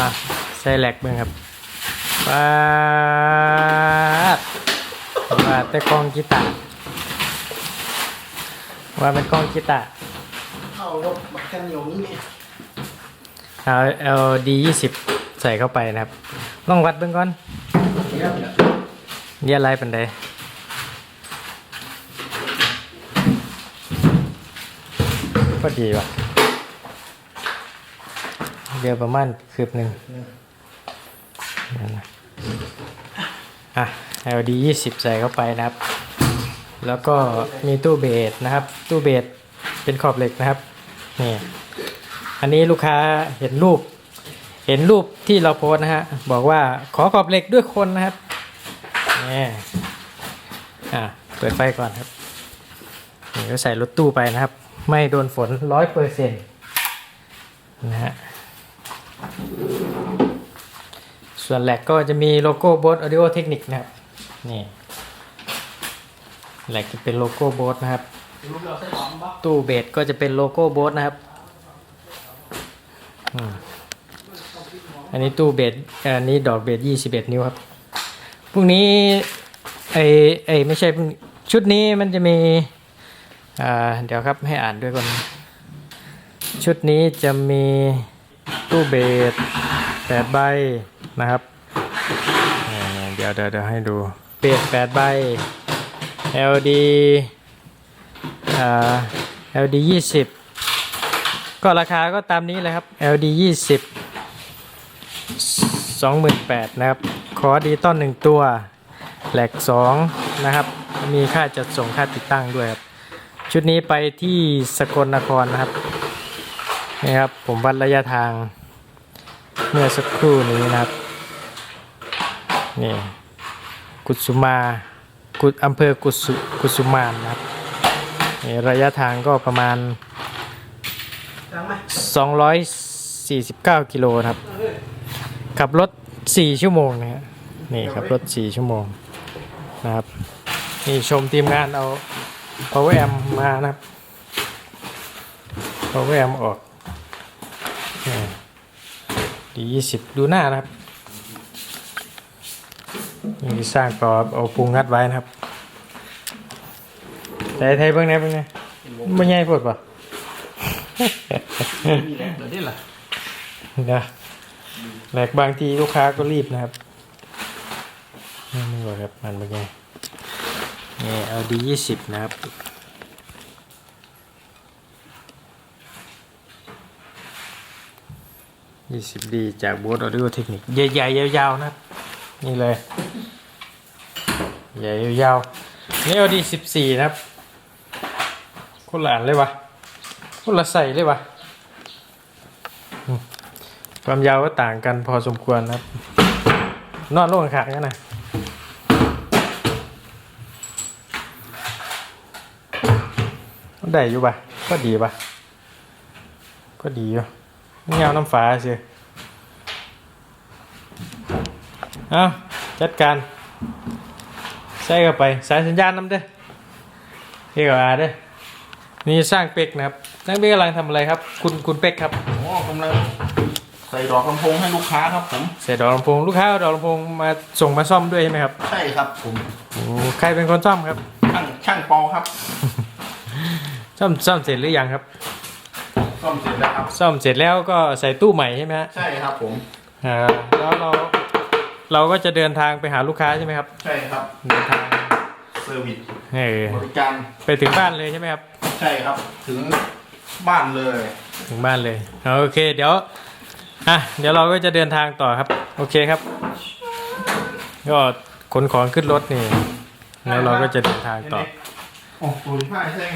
อะใส่แหลกเบิ่งครับปาดว่าแต่กล้องกีตาร์ว่าเป็นกล้องกีตาร์เข้ารถบักกันเหนียวนี่เนี่ยเอา LD 20ใส่เข้าไปนะครับลองวัดเบิ่งก่อนเดี๋ยวเดี๋ยวเรียอะไรเป็นไดก็ดีว่ะ เดี๋ยวประมาณคืบหนึ่งนั่นนะอะ LD 20 ใส่เข้าไปนะครับ แล้วก็มีตู้เบสนะครับ ตู้เบสเป็นขอบเหล็กนะครับ นี่ อันนี้ลูกค้าเห็นรูป เห็นรูปที่เราโพสนะฮะ บอกว่าขอขอบเหล็กด้วยคนนะครับ นี่ อะ เปิดไฟก่อนครับ นี่ก็ใส่รถตู้ไปนะครับ ไม่โดนฝนร้อยเปอร์เซ็นต์นะฮะ ส่วนแหลกก็จะมีโลโก้โบสออดิโอเทคนิคนะครับ นี่แหลกจะเป็นโลโก้โบสนะครับ ตู้เบสก็จะเป็นโลโก้โบสนะครับอันนี้ตู้เบสอันนี้ดอกเบส21นิ้วครับ พรุ่งนี้ไอไอไม่ใช่ชุดนี้มันจะมีอ่าเดี๋ยวครับให้อ่านด้วยก่อน ชุดนี้จะมีตู้เบส8ใบ นะครับเดี๋ยวเดี๋ยวเดี๋ยวให้ดูเบส8ใบ LD อ่า LD 20ก็ราคาก็ตามนี้เลยครับ LD 20 28,000นะครับคอร์ดิจิตอล1ตัว แหลก2นะครับ มีค่าจัดส่งค่าติดตั้งด้วยครับ ชุดนี้ไปที่สกลนครนะครับนี่ครับ ผมวัดระยะทาง เมื่อสักครู่นี้นะครับ นี่กุสุมากุอำเภอกุสุกุสุมานนะครับนี่ระยะทางก็ประมาณดังไหม249 กิโลครับ ขับรถ 4 ชั่วโมงนะฮะนี่ขับรถ 4 ชั่วโมงนะครับ นี่ชมทีมงานเอา power amp มานะครับ power amp ออกดียี่สิบดูหน้านะครับ นี่สร้างต่อเอาปูงัดไว้นะครับแต่ไทยเบิ่งไหนเบิ่งไหนไม่ใหญ่ปวดป่ะมีแหลกเหลือได้เหรอนะแหลกบางทีลูกค้าก็รีบนะครับนี่ไม่บอกครับมันเป็นไงนี่เอาดียี่สิบนะครับยี่สิบดีจากบูธออดิโอเทคนิคใหญ่ๆยาวๆนะครับ นี่เลยใหญ่ยาวนี่เอาดีสิบสี่นะครับคนละอันเลยวะคนละใส่เลยวะความยาวก็ต่างกันพอสมควรนะครับ นอนลงขากันนะได้อยู่ปะก็ดีปะก็ดีอยู่เงาน้ำฟ้าสิ เอาจัดการ ใส่เข้าไป สายสัญญาณน้ำเด้อเรียกว่าเด้อนี่สร้างเป็กนะครับสร้างเป็กกำลังทำอะไรครับ คุณคุณเป็กครับโอ้กำลังใส่ดอกลำโพงให้ลูกค้าครับผมใส่ดอกลำโพงลูกค้าเอาดอกลำโพงมาส่งมาซ่อมด้วยใช่ไหมครับใช่ครับผมโอ้ใครเป็นคนซ่อมครับ ช่างช่างปอครับ ซ่อมซ่อมเสร็จหรือยังครับ ซ่อมเสร็จแล้วครับซ่อมเสร็จแล้วก็ใส่ตู้ใหม่ใช่ไหมฮะใช่ครับผมอ่าแล้วเรา เราก็จะเดินทางไปหาลูกค้าใช่ไหมครับ ใช่ครับเดินทางเซอร์วิสเออบริการไปถึงบ้านเลยใช่ไหมครับ ใช่ครับ ถึงบ้านเลย ถึงบ้านเลยโอเค เดี๋ยวอะเดี๋ยวเราก็จะเดินทางต่อครับ โอเคครับ ก็ขนของขึ้นรถนี่ แล้วเราก็จะเดินทางต่อ โอ้โหผ้าใช่